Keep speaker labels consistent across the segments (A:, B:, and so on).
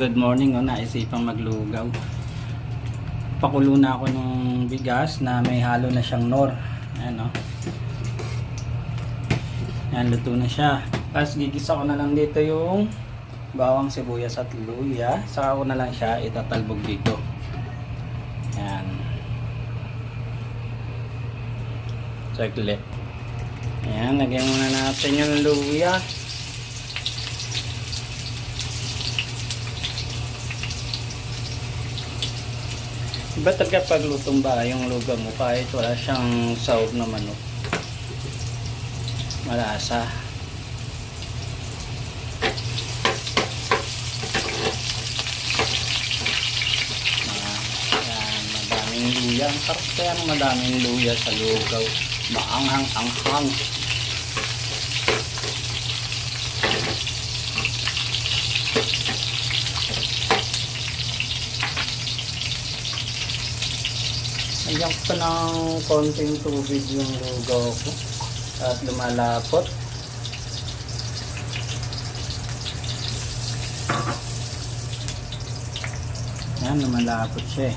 A: Good morning, oh, naisipang maglugaw. Pakulo na ako ng bigas na may halo na siyang nor. Ayan, oh. Ayan, luto na siya. Tapos gigisa ko na lang dito yung bawang sibuyas at luya. Saka ko na lang siya itatalbog dito. Ayan. Saglit. Ayan, lagyan muna natin yung luya. Iba talaga pag lutong ba yung lugaw mo kahit wala siyang sahog na manok. Malasa. Ah, yan, madaming luya. Ang sarap kaya ng madaming luya sa lugaw. Maanghang-anghang. Nagyan ko ng konting tubig yung lugaw ko at lumalapot. Yan, lumalapot siya eh.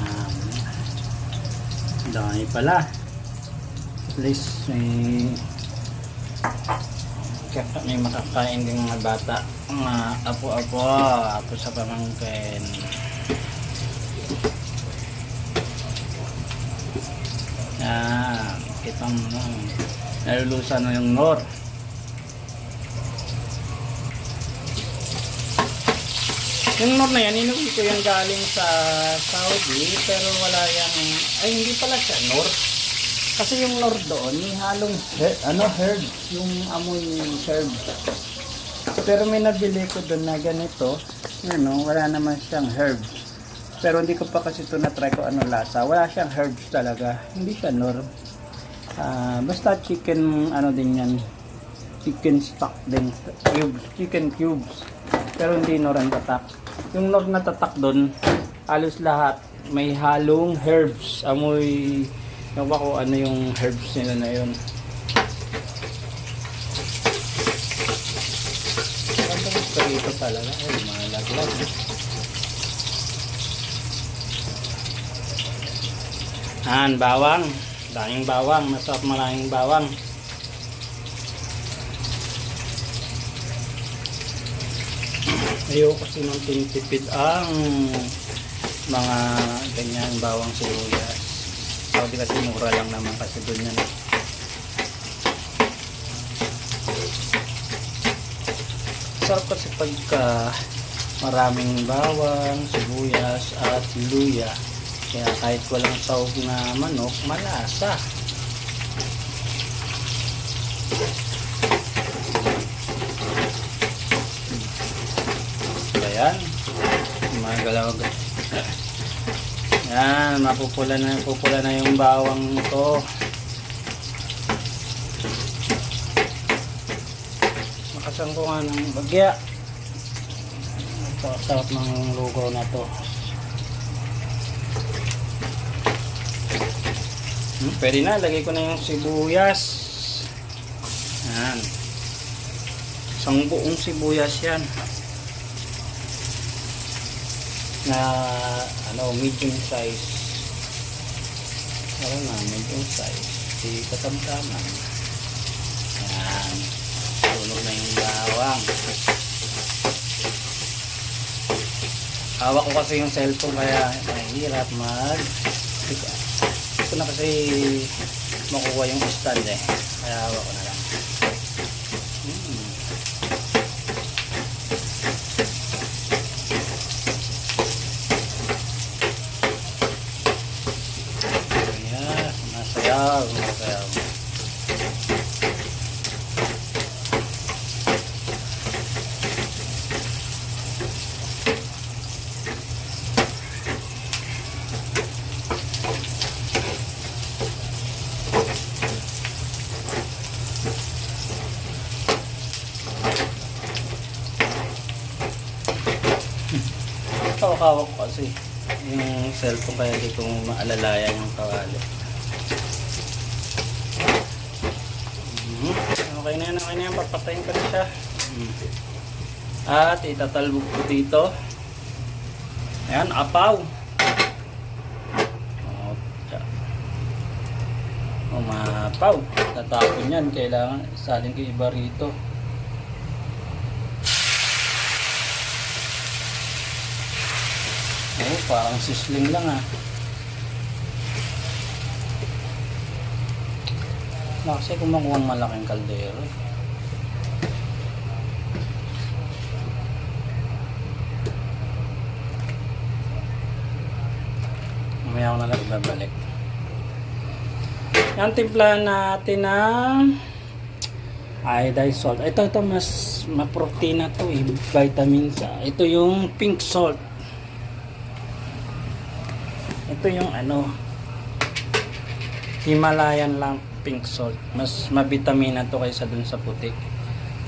A: Um, dami pala. At least may may makakain din mga bata. Mga apo-apo, apo sa pamangkin. Ah, kita mo na. Nalulusan na yung nor. Yung nor na yan, inuwi ko yan galing sa Saudi, pero wala yan, ay hindi pala siya nor. Kasi yung nor doon, may halong her- ano, herb, yung amoy herb. Pero may nabili ko doon na ganito, ano, wala naman siyang herbs. Pero hindi ko pa kasi ito na-try ko ano lasa. Wala siyang herbs talaga. Hindi siya nor. Ah, basta chicken ano din yan. Chicken stock din. Cubes. Chicken cubes. Pero hindi nor ang tatak. Yung nor na tatak doon, halos lahat may halong herbs. Amoy yung ko ano yung herbs nila na yun. Ito talaga. Ay, malaglag. Han, bawang. Daming bawang. Masarap maraming bawang. Ayaw kasi nung tinitipid ang mga ganyan bawang sibuyas. Sabi kasi mura lang naman kasi doon yan. Sarap kasi pagka maraming bawang, sibuyas at luya. Kaya kahit walang sahog na manok, malasa. Ayan. Mga galaw. Yan, mapupula na, pupula na yung bawang ko. Makasang ko nga ng bagya. Ito, sarap ng lugaw na to. Hmm, pwede na, lagay ko na yung sibuyas. Yan. Isang buong sibuyas yan. Na ano, medium size. Ano na, medium size. Di katamtaman. Yan. Tunog na yung bawang. Hawak ko kasi yung cellphone kaya mahirap mag ko na kasi makuha yung stand eh. Kaya hawak ko na lang. Hmm. Ayan, masayaw, masayaw. Hawak-hawak ko kasi yung cellphone kaya di ko maalalayan yung kawali. Mhm. Okay na yan, okay na yan. Papatayin ko na siya. Mhm. At itatalbog ko dito. Ayan, apaw. O, tsa. Umapaw. Tatapon yan. Kailangan salin ko iba rito. Oh, parang sisling lang ah. Kasi kung makuha ang malaking kaldero. eh. Na lang babalik. Yan timplahan natin ng iodized salt. Ito, ito mas maprotina to eh. Vitamins. ah. Ito yung pink salt. Ito yung ano Himalayan lang pink salt. Mas mabitamina to kaysa dun sa putik.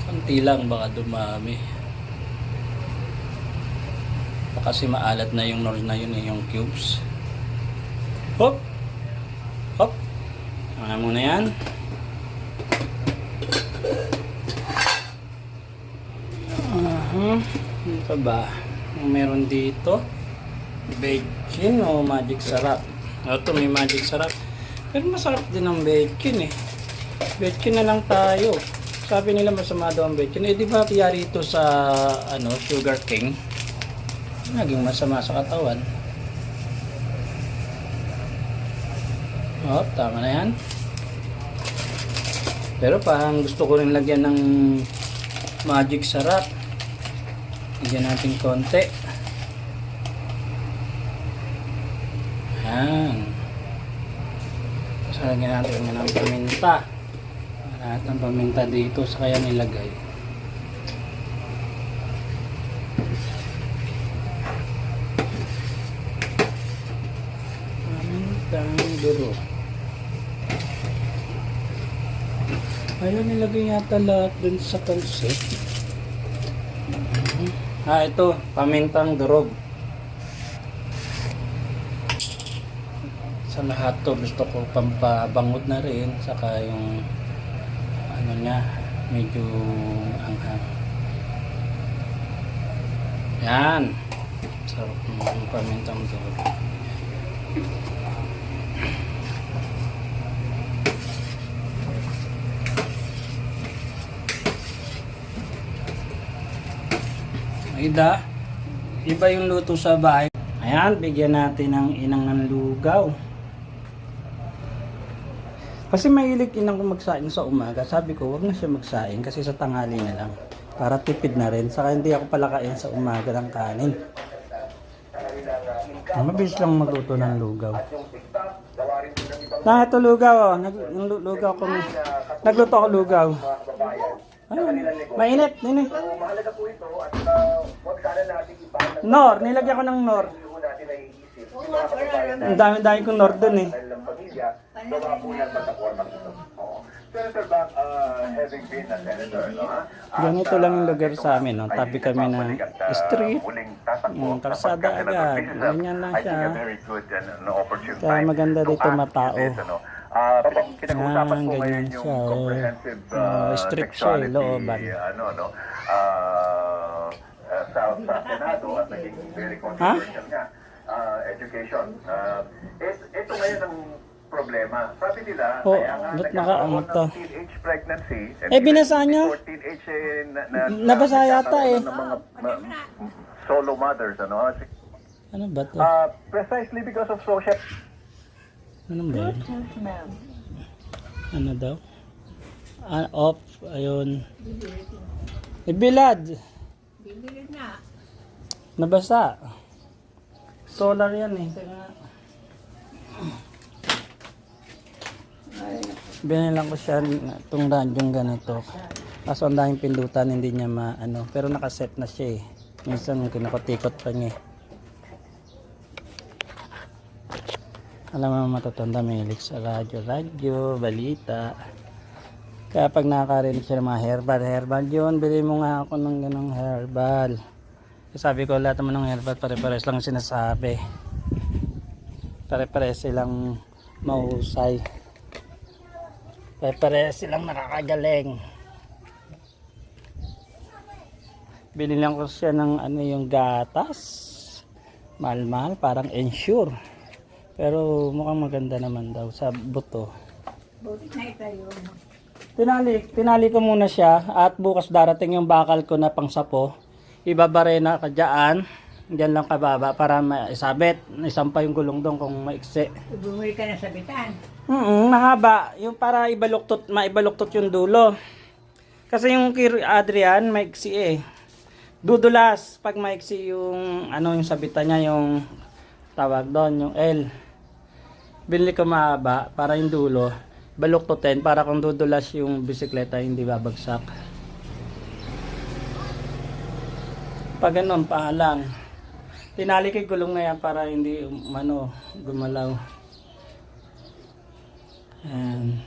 A: Kunti lang baka dumami. Baka Kasi maalat na yung nor na yun eh, yung cubes. Hop! Hop! Ano muna yan? Uh-huh. Ano pa ba? Meron dito? Bacon o magic sarap? Ito may magic sarap. Pero masarap din ang bacon eh. Bacon na lang tayo. Sabi nila masama daw ang bacon. Eh di ba tiyari ito sa ano, Sugar King? Naging masama sa katawan. Oh, tama na yan. Pero parang gusto ko rin lagyan ng magic sarap. Lagyan natin konti. Yan. Tapos lagyan natin ng paminta. Lahat ng paminta dito sa kaya nilagay. Pamintang duro. Ayaw nilagay yata lahat dun sa. Mhm. Ah, ito. Pamintang durog. Sa lahat to gusto ko pampabangod na rin. Saka yung ano niya, medyo anghang. Yan. Sarap ng pamintang durog. Ida, iba yung luto sa bahay. Ayan, bigyan natin ng inang ng lugaw. Kasi mahilig inang ko magsaing sa umaga. Sabi ko, wag na siya magsaing kasi sa tanghali na lang. Para tipid na rin. Saka hindi ako palakain sa umaga ng kanin. Ah, Mabilis lang magluto ng lugaw. Na, ito lugaw oh. Nag, lugaw ko. Nagluto ako lugaw. Ayun, mainit, nini.
B: ibang
A: Nor, nilagyan ko ng nor.
B: po natin naiisip
C: Oo nga, wala naman.
A: Ang dami-dami kong nor dun eh.
B: gawa po ng plataforma ito. Senator uh, having been a senator, no,
A: Ganito lang yung lugar sa amin, no? Tabi kami ng
B: uh,
A: street.
B: tatakbo
A: Mm,
B: sa
A: kalsada agad. Ganyan lang siya.
B: opportune
A: Kaya maganda
B: to
A: dito matao.
B: Ah, pinag-uusapan po
A: ganyan
B: ngayon yung
A: siya, oh.
B: comprehensive uh,
A: strict siya eh, looban.
B: ano, no, ah, uh, sa, sa Senado at naging very controversial nga, ah, education. Uh, it, ito ngayon ang problema. Sabi nila,
A: Oh,
B: kaya nga
A: ba't
B: nagkakaroon
A: nakaangat to?
B: teenage pregnancy. and
A: Eh, binasa
B: Teenage, eh, na, na,
A: Nabasa yata eh.
B: Ng mga, ma- solo mothers, ano?
A: Ano ba to?
B: Uh, precisely because of social
A: Ano ba yun? Ano daw? Ah, off, ayun. Ibilad.
C: Bibili na.
A: Nabasa. Solar yan eh. Binilang ko siya itong radyong ganito. Kaso ang daming pindutan, hindi niya maano. Pero nakaset na siya eh. Minsan kinukutikot pa niya eh. Alam mo matatanda mahilig sa radyo, radyo, balita. Kaya pag nakakarinig siya ng mga herbal, herbal yun, bili mo nga ako ng ganong herbal. Sabi ko lahat naman ng herbal pare-pares lang sinasabi. Pare-pares silang mahusay. Pare-pares silang nakakagaling. Binilang ko siya ng ano yung gatas. Mahal-mahal, parang ensure. Pero mukhang maganda naman daw sa buto.
C: Buti na itayo.
A: Tinali, tinali ko muna siya at bukas darating yung bakal ko na pangsapo. Ibabare na ka dyan. Diyan lang kababa para maisabit. Isampa yung gulong doon kung maiksi.
C: Bumili ka na sa bitan.
A: Mm, mahaba. Yung para ibaluktot, maibaluktot yung dulo. Kasi yung kay Adrian, maiksi eh. Dudulas pag maiksi yung ano yung sabitan niya yung tawag doon, yung L. Binili ko mahaba para yung dulo. Baluktutin para kung dudulas yung bisikleta hindi babagsak. Pag ganun, paalang. Tinali ko yung gulong na yan para hindi um, ano, gumalaw. Ayan.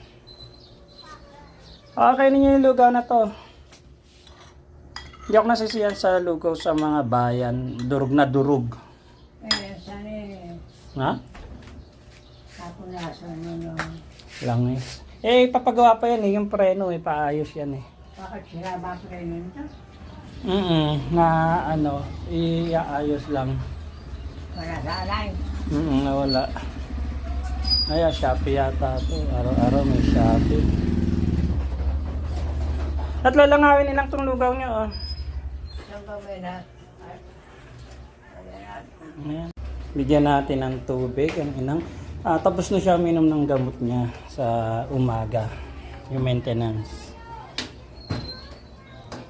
A: Okay ninyo yung lugaw na to. Hindi ako nasisiyan sa lugaw sa mga bayan. Durug na durug.
C: Eh, sana eh.
A: Ha?
C: Kapunasan no.
A: Langis. Eh, papagawa pa yan eh. Yung preno eh. Paayos yan eh.
C: Bakit sila ba rin nito?
A: Mm Na ano, iaayos lang.
C: Wala sa alay.
A: Mm nawala. Ay, Shopee yata to. Araw-araw may Shopee. At lalangawin nilang tong lugaw nyo oh.
C: Ayan.
A: Bigyan natin ng tubig ang inang. Ah, tapos na siya minom ng gamot niya sa umaga. Yung maintenance.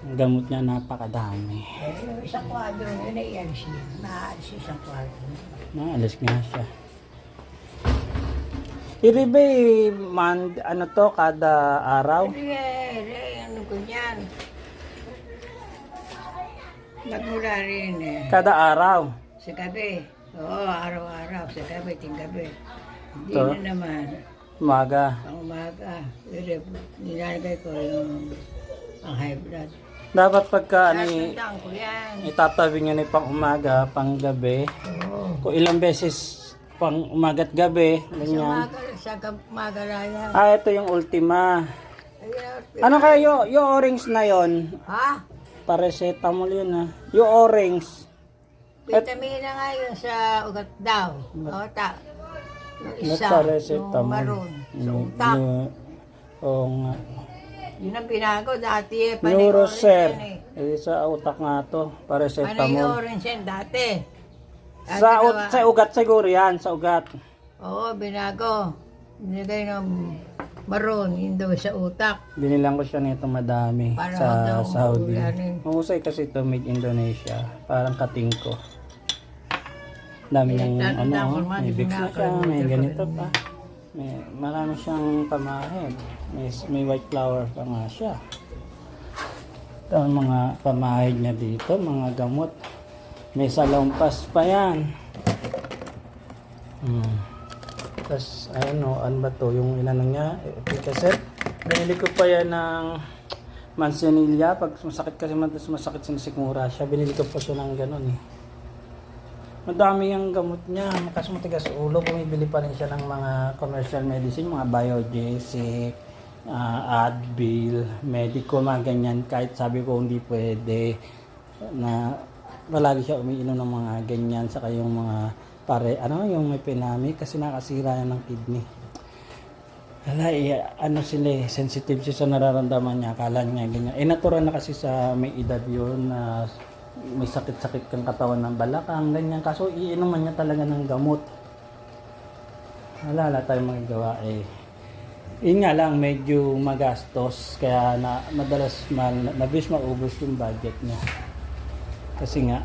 A: Ang gamot niya napakadami.
C: Eh, isang kwadro, yun ay yan siya. Naalis yung isang kwadro.
A: Naalis nga siya. Iribe, man, ano to, kada araw?
C: Sige, eh, ano ko yan? Nagmula rin eh.
A: Kada araw.
C: Sa gabi. Oo, araw-araw. Sa gabi, ting gabi. Hindi
A: Ito?
C: na naman.
A: Umaga.
C: Pang umaga. Pero nilalagay ko yung ang high blood.
A: Dapat pagka ani,
C: Tatandaan ko yan.
A: itatabi niyo ni pang umaga, pang gabi.
C: Oo.
A: Kung ilang beses pang umaga at gabi,
C: Sa
A: ganyan.
C: umaga, sa gab- umaga na yan.
A: Ah, ito yung ultima. Ano kaya yung, yung orange na yon?
C: Ha?
A: Paracetamol yun ah. Yung orange.
C: Vitamina nga yun sa ugat daw. O, ta. Yung
A: Ba't
C: isa,
A: paracetamol?
C: yung maroon. Sa
A: Yung-
C: utak.
A: yung- Oo nga.
C: Yun ang binago dati eh. Panay
A: Neuroser. Eh,
C: eh.
A: sa utak nga to. Paracetamol.
C: orange yan dati.
A: Sa, ut- sa ugat siguro yan. Sa ugat.
C: Oo, binago. Binigay ng maroon, daw sa utak.
A: Binilang ko siya nito madami
C: Para
A: sa Saudi. Mahusay kasi ito made Indonesia. Parang kating ko. Dami
C: Tatanda
A: ano, oh, may
C: hindi
A: bigs
C: na
A: siya, may ganito
C: pa.
A: May, marami siyang pamahid. May, may white flower pa nga siya. Ito ang mga pamahid niya dito, mga gamot. May salompas pa yan. Hmm. Tapos, ano, ano ba to? Yung inano niya, epicacet. Binili ko pa yan ng manzanilla. Pag masakit kasi mas masakit sa sikmura siya, binili ko pa siya ng ganun eh. Madami yung gamot niya. Kasi matigas ulo, bumibili pa rin siya ng mga commercial medicine, mga biogesic, ah, Advil, medical, mga ganyan. Kahit sabi ko hindi pwede na palagi siya umiinom ng mga ganyan saka yung mga pare ano yung may pinami kasi nakasira yan ng kidney Wala eh, ano sila eh, sensitive siya sa nararamdaman niya, akala niya ganyan. Eh, natural na kasi sa may edad yun na may sakit-sakit kang katawan ng balakang, ganyan. Kaso iinuman niya talaga ng gamot. Wala, wala tayong magagawa eh. Yun nga lang, medyo magastos, kaya na, madalas mal, nabis maubos yung budget niya. Kasi nga,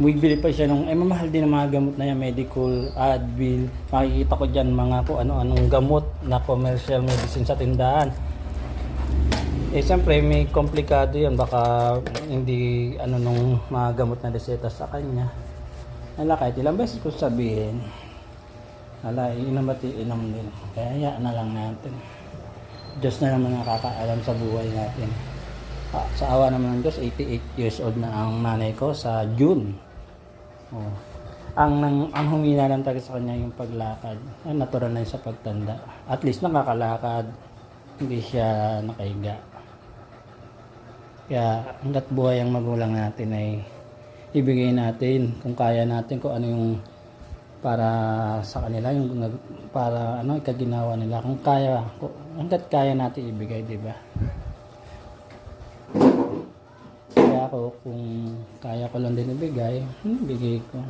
A: bumibili pa siya nung, eh mamahal din ang mga gamot na yan, medical, Advil, makikita ko dyan mga kung ano-anong gamot na commercial medicine sa tindahan. Eh siyempre may komplikado yan, baka hindi ano nung mga gamot na reseta sa kanya. Wala kahit ilang beses ko sabihin, wala, inom at din. Kaya hayaan na lang natin. Diyos na naman nakakaalam sa buhay natin. Ah, sa awa naman ng Diyos, 88 years old na ang nanay ko sa June. Oh. Ang nang ang humina lang talaga sa kanya yung paglakad. Ay, natural na yun sa pagtanda. At least nakakalakad. Hindi siya nakahiga. Kaya hanggat buhay ang magulang natin ay ibigay natin kung kaya natin kung ano yung para sa kanila yung para ano ikaginawa nila. Kung kaya kung, hanggat kaya natin ibigay di ba? Kaya ako kung kaya ko lang din ibigay hmm, ibigay ko